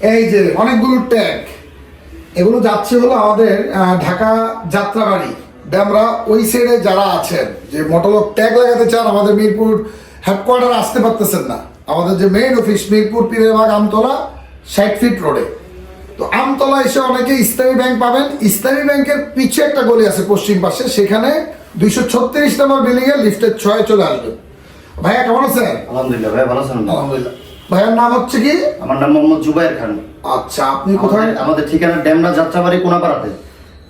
এই যে অনেকগুলো ট্যাগ এগুলো যাচ্ছে হলো আমাদের ঢাকা যাত্রাবাড়ি। আমরা ওই সাইডে যারা আছেন যে মোটরক ট্যাগ লাগাতে চান আমাদের মিরপুর হেডকোয়ার্টার আসতে পারতেছেন না। আমাদের যে মেইন অফিস মিরপুর পীরেরবাগ আমতলা ষাট ফিট রোডে তো আমতলা এসে অনেকে ইসলামী ব্যাংক পাবেন। ইসলামী ব্যাংকের পিছে একটা গলি আছে পশ্চিম পাশে সেখানে দুইশো ছত্রিশ নম্বর বিল্ডিং এর লিফটের ছয় চলে আসবেন ভাইয়া কেমন আছেন? আলহামদুলিল্লাহ ভাই ভালো আছেন? আলহামদুলিল্লাহ। ভাইয়ার নাম হচ্ছে কি? আমার নাম মোহাম্মদ জুবাইর খান। আচ্ছা আপনি কোথায়? আমাদের- ঠিকানা ড্যামরা যাত্রাবাড়ি কোনাপাড়াতে।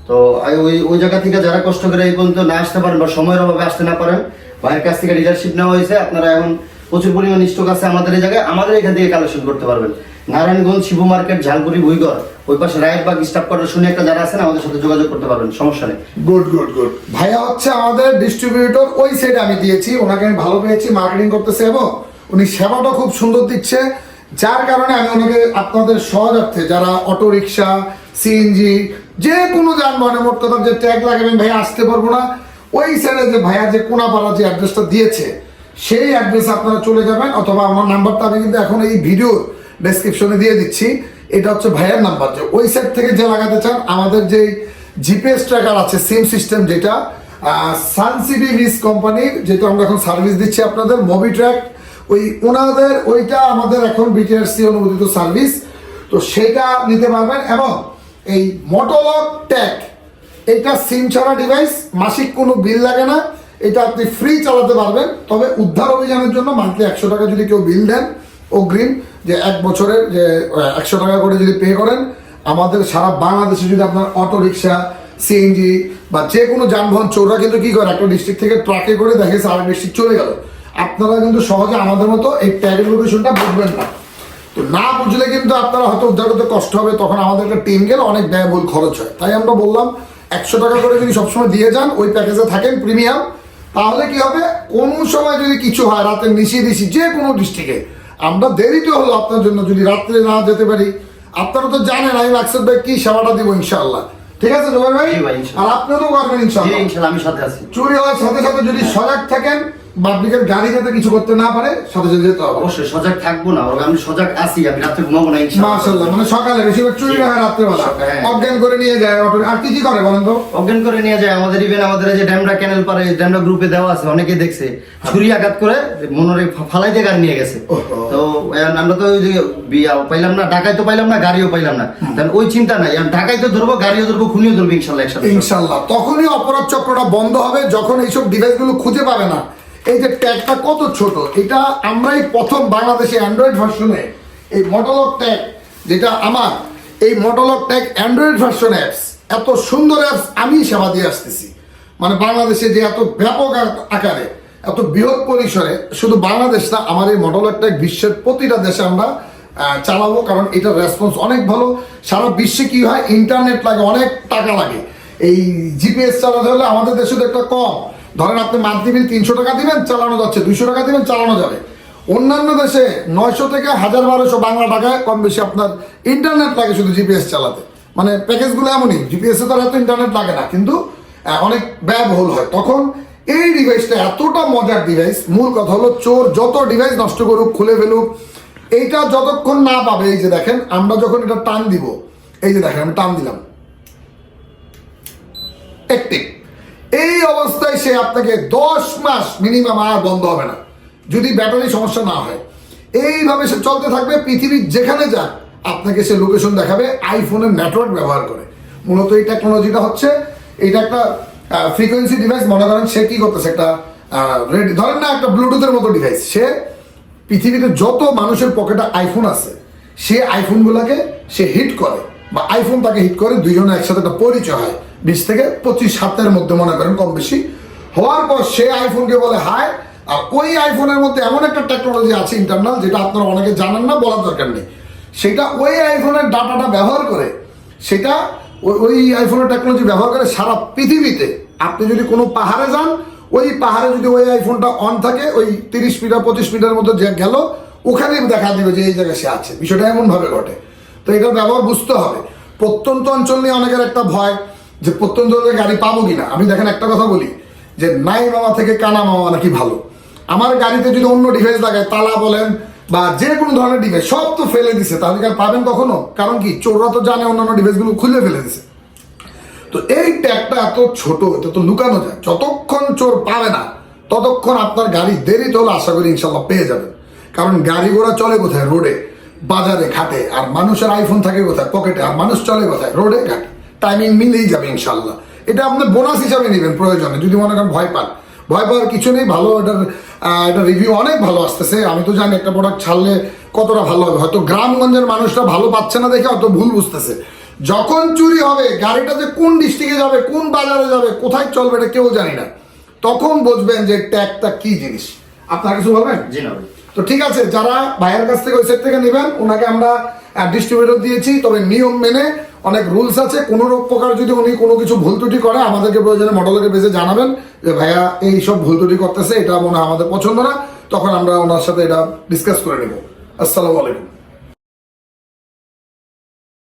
তো ওই ওই জায়গা থেকে যারা কষ্ট করে এই পর্যন্ত না আসতে পারেন বা সময়ের অভাবে আসতে না পারেন ভাইয়ের কাছ থেকে লিডারশিপ নেওয়া হয়েছে। আপনারা এখন প্রচুর পরিমাণ স্টক আছে আমাদের এই জায়গায়। আমাদের এখান থেকে কালেকশন করতে পারবেন। নারায়ণগঞ্জ শিবু মার্কেট ঝালগুড়ি ভুইগড়। ওই পাশে রায়েরবাগ স্টাফ কোয়ার্টার শুনে একটা যারা আছেন আমাদের সাথে যোগাযোগ করতে পারবেন। সমস্যা নেই। গুড গুড গুড ভাইয়া হচ্ছে আমাদের ডিস্ট্রিবিউটর ওই সাইডে আমি দিয়েছি। ওনাকে আমি ভালো পেয়েছি। মার্কেটিং করতেছে এবং উনি সেবাটা খুব সুন্দর দিচ্ছে। যার কারণে আমি ওনাকে আপনাদের সহজার্থে, যারা অটো রিক্সা সিএনজি যে কোনো যানবাহনে মোট কথা যে ট্যাগ লাগাবেন ভাইয়া আসতে পারব না। ওই সাইডে যে ভাইয়া যে কোনাপাড়া যে অ্যাড্রেসটা দিয়েছে, সেই অ্যাড্রেস আপনারা চলে যাবেন, অথবা আমার নাম্বারটা আমি কিন্তু এখন এই ভিডিও ডেসক্রিপশনে দিয়ে দিচ্ছি। এটা হচ্ছে ভাইয়ের নাম্বার। যে ওই সাইড থেকে যে লাগাতে চান, আমাদের যে জিপিএস ট্র্যাকার আছে সিম সিস্টেম যেটা সানসিটি লিস কোম্পানির যেটা আমরা এখন সার্ভিস দিচ্ছি আপনাদের মোবি ট্র্যাক ওই ওনাদের, ওইটা আমাদের এখন বিটিআরসি অনুমোদিত সার্ভিস। তো সেটা নিতে পারবেন এবং এই মোটোলক ট্যাগ এটা সিম ছাড়া ডিভাইস মাসিক কোনো বিল লাগে না। এটা আপনি ফ্রি চালাতে পারবেন। তবে উদ্ধার অভিযানের জন্য মান্থলি একশো টাকা যদি কেউ বিল দেন অগ্রিম, যে এক বছরের, যে একশো টাকা করে যদি পে করেন, আমাদের সারা বাংলাদেশে যদি আপনার অটো রিক্সা সিএনজি বা যে কোনো যানবাহন চোররা কিন্তু কী করে, একটা ডিস্ট্রিক্ট থেকে ট্রাকে করে দেখে সারা ডিস্ট্রিক্ট চলে গেল। আপনারা কিন্তু সহজে আমাদের মতো এই ট্যাগের লোকেশনটা বুঝবেন না। তো না বুঝলে কিন্তু আপনারা হয়তো উদ্ধার করতে কষ্ট হবে তখন আমাদের একটা টিম গেলে অনেক ব্যয়বহুল খরচ হয়। তাই আমরা বললাম একশো টাকা করে যদি সবসময় দিয়ে যান ওই প্যাকেজে থাকেন প্রিমিয়াম তাহলে কি হবে? কোন সময় যদি কিছু হয় রাতের নিশি দিশি যে কোনো ডিস্ট্রিক্টে আমরা দেরিতে হলো আপনার জন্য যদি রাত্রে না যেতে পারি আপনারা তো জানেন আমি অ্যাক্সেপ্ট ভাই কি সেবাটা দিব ইনশাআল্লাহ। ঠিক আছে জোবাই ভাই। আর আপনিও তো করবেন ইনশাআল্লাহ আমি সাথে আছি। চুরি হওয়ার সাথে সাথে যদি সজাগ থাকেন পাবলিকের গাড়ি যাতে কিছু করতে না পারে সাথে সাথে যেতে হবে। অবশ্যই সজাগ থাকব না ওরা আমি সজাগ আছি আমি ঘুমাবো না মানে সকালে বেশিরভাগ চুরি হয় রাত্রেবেলা। হ্যাঁ। অজ্ঞান করে নিয়ে যায় অটো আর কি কি করে বলেন তো? অজ্ঞান করে নিয়ে যায় আমাদের ইভেন আমাদের যে ড্যামরা ক্যানেল পারে ড্যামরা গ্রুপে দেওয়া আছে অনেকে দেখছে। ছুরি আঘাত করে মনের ফালাইতে গাড়ি নিয়ে গেছে। তো আমরা তো ওই যে বিয়াও পাইলাম না ঢাকায় তো পাইলাম না গাড়িও পাইলাম না। তাহলে ওই চিন্তা নাই ঢাকায় তো ধরবো গাড়িও ধরবো খুনিও ধরবো ইনশাল্লাহ ইনশাল্লাহ তখনই অপরাধ চক্রটা বন্ধ হবে যখন এইসব ডিভাইসগুলো খুঁজে পাবে না। এই যে ট্যাগটা কত ছোট, এটা আমরাই প্রথম বাংলাদেশে অ্যান্ড্রয়েড ভার্সনে এই মডলক ট্যাগ যেটা আমার, এই মডলক ট্যাগ অ্যান্ড্রয়েড ভার্সন অ্যাপস এত সুন্দর অ্যাপস আমি সেবা দিয়ে আসতেছি। মানে বাংলাদেশে যে এত ব্যাপক আকারে, এত বৃহৎ পরিসরে, শুধু বাংলাদেশ না, আমার এই মডলক ট্যাগ বিশ্বের প্রতিটা দেশে আমরা চালাবো, কারণ এটার রেসপন্স অনেক ভালো। সারা বিশ্বে কি হয় ইন্টারনেট লাগে, অনেক টাকা লাগে। এই জিপিএস চালাতে হলে আমাদের দেশে তো একটা কম। ধরেন আপনি মান্থলি বিল তিনশো টাকা দিবেন, চালানো যাচ্ছে। দুইশো টাকা দিবেন, চালানো যাবে। অন্যান্য দেশে নয়শো থেকে হাজার বারোশো বাংলা টাকায় কম বেশি আপনার ইন্টারনেট লাগে শুধু জিপিএস চালাতে। মানে প্যাকেজগুলো এমনই জিপিএস এ তো এত ইন্টারনেট লাগে না। কিন্তু অনেক ব্যয়বহুল হয়। তখন এই ডিভাইসটা এতটা মজার ডিভাইস মূল কথা হলো চোর যত ডিভাইস নষ্ট করুক, খুলে ফেলুক, এইটা যতক্ষণ না পাবে, এই যে দেখেন, আমরা যখন এটা টান দিব, এই যে দেখেন, আমি টান দিলাম। একটি। এই অবস্থায় সে আপনাকে দশ মাস মিনিমাম আর বন্ধ হবে না। যদি ব্যাটারি সমস্যা না হয়। এইভাবে সে চলতে থাকবে, পৃথিবীর যেখানে যাক, আপনাকে সে লোকেশন দেখাবে আইফোনের নেটওয়ার্ক ব্যবহার করে। মূলত এই টেকনোলজিটা হচ্ছে, এটা একটা ফ্রিকোয়েন্সি ডিভাইস মনে করেন সে কি করতেছে, একটা রেডি ধরেন না একটা ব্লুটুথের মতো ডিভাইস সে পৃথিবীতে যত মানুষের পকেটে আইফোন আছে, সে আইফোনগুলোকে সে হিট করে, বা আইফোন তাকে হিট করে, দুইজনে একসাথে একটা পরিচয় হয়। বিশ থেকে পঁচিশ সাতের মধ্যে মনে করেন কম বেশি। হওয়ার পর সে আইফোনকে বলে, হাই। আর ওই আইফোনের মধ্যে এমন একটা টেকনোলজি আছে ইন্টারনাল যেটা আপনারা অনেকে জানেন না, বলার দরকার নেই। সেটা ওই আইফোনের ডাটাটা ব্যবহার করে, সেটা ওই- আইফোনের টেকনোলজি ব্যবহার করে সারা পৃথিবীতে। আপনি যদি কোনো পাহাড়ে যান, ওই পাহাড়ে যদি ওই আইফোনটা অন থাকে, ওই তিরিশ মিটার, পঁচিশ মিটার মধ্যে যে গেল ওখানেই দেখা দিবে যে এই জায়গায় সে আছে। বিষয়টা এমনভাবে ঘটে। তো এটার ব্যবহার বুঝতে হবে। প্রত্যন্ত অঞ্চল নিয়ে অনেকের একটা ভয়। যে প্রত্যন্ত গাড়ি পাবো কিনা? আমি দেখেন একটা কথা বলি, যে নাই মামা থেকে কানা মামা নাকি ভালো। আমার গাড়িতে যদি অন্য ডিভাইস লাগায়, তালা বলেন বা যে কোনো ধরনের ডিভাইস সব তো ফেলে দিছে। তাহলে আর পাবেন কখনো? কারণ কি, চোররা তো জানে অন্যান্য ডিভাইসগুলো খুলে ফেলে দিছে। তো এই ট্যাগটা এত ছোট, এটা তো লুকানো যায়। যতক্ষণ চোর পাবে না, ততক্ষণ আপনার গাড়ি দেরিতে হলে আশা করি ইনশাল্লাহ পেয়ে যাবেন। কারণ গাড়ি ঘোড়া চলে কোথায়? রোডে, বাজারে, ঘাটে। আর মানুষের আইফোন থাকে কোথায়? পকেটে। আর মানুষ চলে কোথায়? রোডে, ঘাটে। টাইমিং মিলেই যাবে ইনশাল্লাহ এটা আপনি বোনাস হিসাবে নেবেন, প্রয়োজনে, যদি মনে করেন ভয় পান। ভয় পাওয়ার কিছু নেই, ভালো এটার এটা রিভিউ অনেক ভালো আসতেছে। আমি তো জানি একটা প্রোডাক্ট ছাড়লে কতটা ভালো হবে। হয়তো গ্রামগঞ্জের মানুষরা ভালো পাচ্ছে না দেখে হয়তো ভুল বুঝতেছে। যখন চুরি হবে, গাড়িটা যে কোন ডিস্ট্রিক্টে যাবে, কোন বাজারে যাবে, কোথায় চলবে, এটা কেউ জানি না। তখন বুঝবেন যে ট্যাগটা কি জিনিস। আপনার কিছু বলবেন? জি না ভাই। তো ঠিক আছে, যারা ভাইয়ের কাছ থেকে ওই সেট থেকে নেবেন, ওনাকে আমরা ডিস্ট্রিবিউটর দিয়েছি, তবে নিয়ম মেনে অনেক রুলস আছে। কোনো প্রকার যদি উনি কোনো কিছু ভুল ত্রুটি করে, আমাদেরকে প্রয়োজনে মডেলকে বেজে জানাবেন যে, ভাইয়া, এই সব ভুল ত্রুটি করতেছে, এটা মনে হয় আমাদের পছন্দ না। তখন আমরা ওনার সাথে এটা ডিসকাস করে নেব। আসসালামু আলাইকুম।